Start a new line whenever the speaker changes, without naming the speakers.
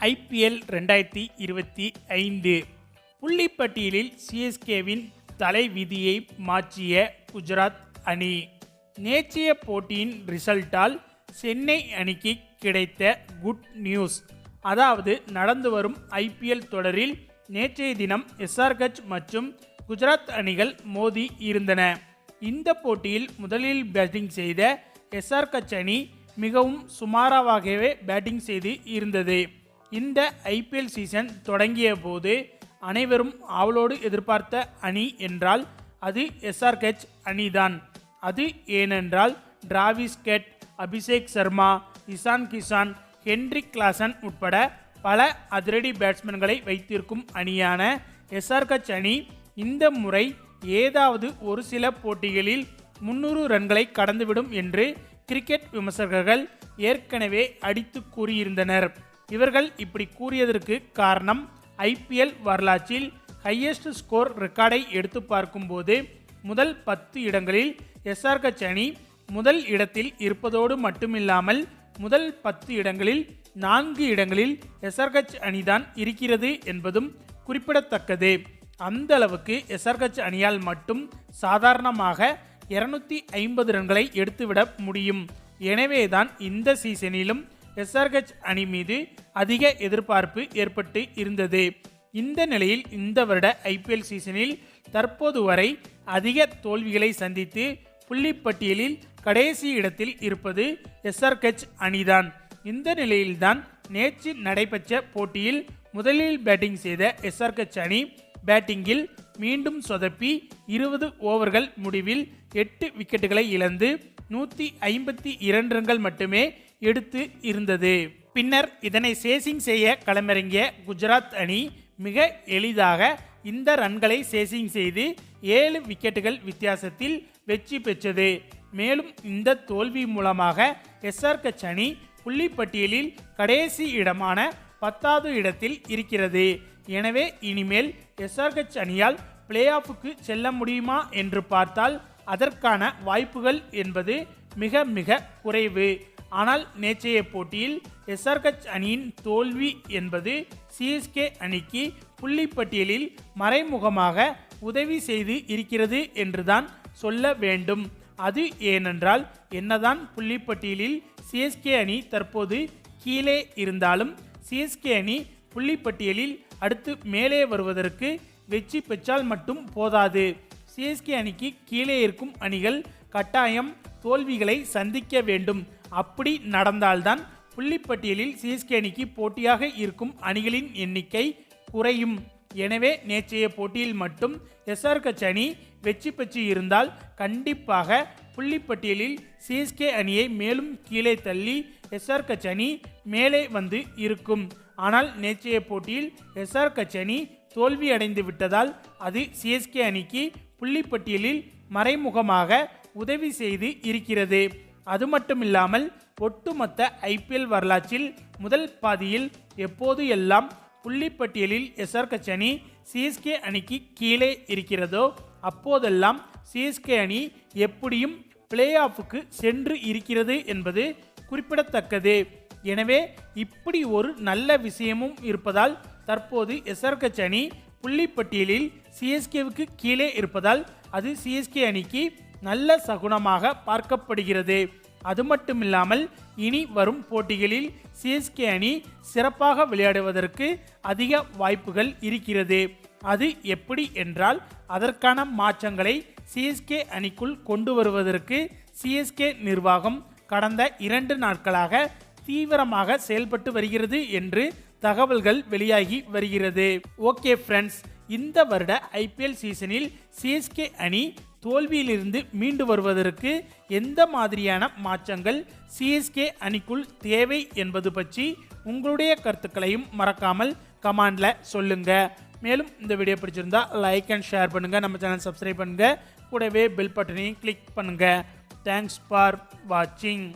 IPL ரெண்டாயிரத்தி இருபத்தி ஐந்து. புள்ளிப்பட்டியலில் சிஎஸ்கேவின் தலைவிதியை மாற்றிய குஜராத் அணி. நேற்றைய போட்டியின் ரிசல்ட்டால் சென்னை அணிக்கு கிடைத்த குட் நியூஸ். அதாவது நடந்து வரும் ஐபிஎல் தொடரில் நேற்றைய தினம் எஸ்ஆர்கச் மற்றும் குஜராத் அணிகள் மோதி இருந்தன. இந்த போட்டியில் முதலில் பேட்டிங் செய்த எஸ்ஆர்கச் அணி மிகவும் சுமாராகவே பேட்டிங் செய்து இருந்தது. இந்த ஐபிஎல் சீசன் தொடங்கிய போது அனைவரும் ஆவலோடு எதிர்பார்த்த அணி என்றால் அது எஸ்ஆர்கெச் அணிதான். அது ஏனென்றால் Travis Head Abhishek Sharma Ishan Kishan Heinrich Klaasen உட்பட பல அதிரடி பேட்ஸ்மேன்களை வைத்திருக்கும் அணியான எஸ்ஆர்கச் அணி இந்த முறை ஏதாவது ஒரு சில போட்டிகளில் முன்னூறு ரன்களை கடந்துவிடும் என்று கிரிக்கெட் விமர்சகர்கள் ஏற்கனவே அடித்து கூறியிருந்தனர். இவர்கள் இப்படி கூறியதற்கு காரணம் ஐபிஎல் வரலாற்றில் ஹையஸ்ட் ஸ்கோர் ரெக்கார்டை எடுத்து பார்க்கும்போது முதல் பத்து இடங்களில் எஸ்ஆர்கச் அணி முதல் இடத்தில் இருப்பதோடு மட்டுமில்லாமல் முதல் பத்து இடங்களில் நான்கு இடங்களில் எஸ்ஆர்கச் அணிதான் இருக்கிறது என்பதும் குறிப்பிடத்தக்கது. அந்த அளவுக்கு எஸ்ஆர்கச் அணியால் மட்டும் சாதாரணமாக இருநூத்தி ஐம்பது ரன்களை எடுத்துவிட முடியும். எனவேதான் இந்த சீசனிலும் எஸ்ஆர்ஹெச் அணி மீது அதிக எதிர்பார்ப்பு ஏற்பட்டு இருந்தது. இந்த நிலையில் இந்த வருட ஐபிஎல் சீசனில் தற்போது வரை அதிக தோல்விகளை சந்தித்து புள்ளிப்பட்டியலில் கடைசி இடத்தில் இருப்பது எஸ்ஆர்ஹெச் அணிதான். இந்த நிலையில்தான் நேற்று நடைபெற்ற போட்டியில் முதலில் பேட்டிங் செய்த எஸ்ஆர்ஹெச் அணி பேட்டிங்கில் மீண்டும் சொதப்பி இருபது ஓவர்கள் முடிவில் எட்டு விக்கெட்டுகளை இழந்து நூற்றி ஐம்பத்தி இரண்டு ரன்கள் மட்டுமே எடுத்து இருந்தது. பின்னர் இதனை சேசிங் செய்ய களமிறங்கிய குஜராத் அணி மிக எளிதாக இந்த ரன்களை சேசிங் செய்து ஏழு விக்கெட்டுகள் வித்தியாசத்தில் வெற்றி பெற்றது. மேலும் இந்த தோல்வி மூலமாக எஸ்ஆர் கச் அணி புள்ளிப்பட்டியலில் கடைசி இடமான பத்தாவது இடத்தில் இருக்கிறது. எனவே இனிமேல் எஸ்ஆர் கச் அணியால் பிளே ஆஃபுக்கு செல்ல முடியுமா என்று பார்த்தால் அதற்கான வாய்ப்புகள் என்பது மிக மிக குறைவு. ஆனால் நேற்றைய போட்டியில் எஸ்ஆர்ஹெச் அணியின் தோல்வி என்பது சிஎஸ்கே அணிக்கு புள்ளிப்பட்டியலில் மறைமுகமாக உதவி செய்து இருக்கிறது என்றுதான் சொல்ல வேண்டும். அது ஏனென்றால் என்னதான் புள்ளிப்பட்டியலில் சிஎஸ்கே அணி தற்போது கீழே இருந்தாலும் சிஎஸ்கே அணி புள்ளிப்பட்டியலில் அடுத்து மேலே வருவதற்கு வெற்றி பெற்றால் மட்டும் போதாது. சிஎஸ்கே அணிக்கு கீழே இருக்கும் அணிகள் கட்டாயம் தோல்விகளை சந்திக்க வேண்டும். அப்படி நடந்தால்தான் புள்ளிப்பட்டியலில் சிஎஸ்கே அணிக்கு போட்டியாக இருக்கும் அணிகளின் எண்ணிக்கை குறையும். எனவே நேற்றைய போட்டியில் மட்டும் எஸ்ஆர் கச் அணி வெற்றி பெற்று இருந்தால் கண்டிப்பாக புள்ளிப்பட்டியலில் சிஎஸ்கே அணியை மேலும் கீழே தள்ளி எஸ்ஆர் கச் அணி மேலே வந்து இருக்கும். ஆனால் நேற்றைய போட்டியில் எஸ்ஆர் கச் அணி தோல்வி அடைந்து விட்டதால் அது சிஎஸ்கே அணிக்கு புள்ளிப்பட்டியலில் மறைமுகமாக உதவி செய்து இருக்கிறது. அது மட்டும் இல்லாமல் ஒட்டுமொத்த ஐபிஎல் வரலாற்றில் முதல் பாதியில் எப்போது எல்லாம் புள்ளிப்பட்டியலில் எஸ்ஆர்கச் அணி சிஎஸ்கே அணிக்கு கீழே இருக்கிறதோ அப்போதெல்லாம் சிஎஸ்கே அணி எப்படியும் பிளே ஆஃபுக்கு சென்று இருக்கிறது என்பது குறிப்பிடத்தக்கது. எனவே இப்படி ஒரு நல்ல விஷயமும் இருப்பதால் தற்போது எஸ்ஆர்கச் அணி புள்ளிப்பட்டியலில் சிஎஸ்கேவுக்கு கீழே இருப்பதால் அது சிஎஸ்கே அணிக்கு நல்ல சகுனமாக பார்க்கப்படுகிறது. அது மட்டுமில்லாமல் இனி வரும் போட்டிகளில் சிஎஸ்கே அணி சிறப்பாக விளையாடுவதற்கு அதிக வாய்ப்புகள் இருக்கிறது. அது எப்படி என்றால் அதற்கான மாற்றங்களை சிஎஸ்கே அணிக்குள் கொண்டு வருவதற்கு சிஎஸ்கே நிர்வாகம் கடந்த இரண்டு நாட்களாக தீவிரமாக செயல்பட்டு வருகிறது என்று தகவல்கள் வெளியாகி வருகிறது. ஓகே ஃப்ரெண்ட்ஸ் இந்த வருட ஐபிஎல் சீசனில் சிஎஸ்கே அணி தோல்வியிலிருந்து மீண்டு வருவதற்கு எந்த மாதிரியான மாற்றங்கள் சிஎஸ்கே அணிக்குள் தேவை என்பது பற்றி உங்களுடைய கருத்துக்களையும் மறக்காமல் கமாண்டில் சொல்லுங்க. மேலும் இந்த வீடியோ பிடிச்சிருந்தா லைக் அண்ட் ஷேர் பண்ணுங்க. நம்ம சேனல் சப்ஸ்கிரைப் பண்ணுங்க. கூடவே பெல் பட்டனையும் கிளிக் பண்ணுங்க. தேங்க்ஸ் ஃபார் வாட்சிங்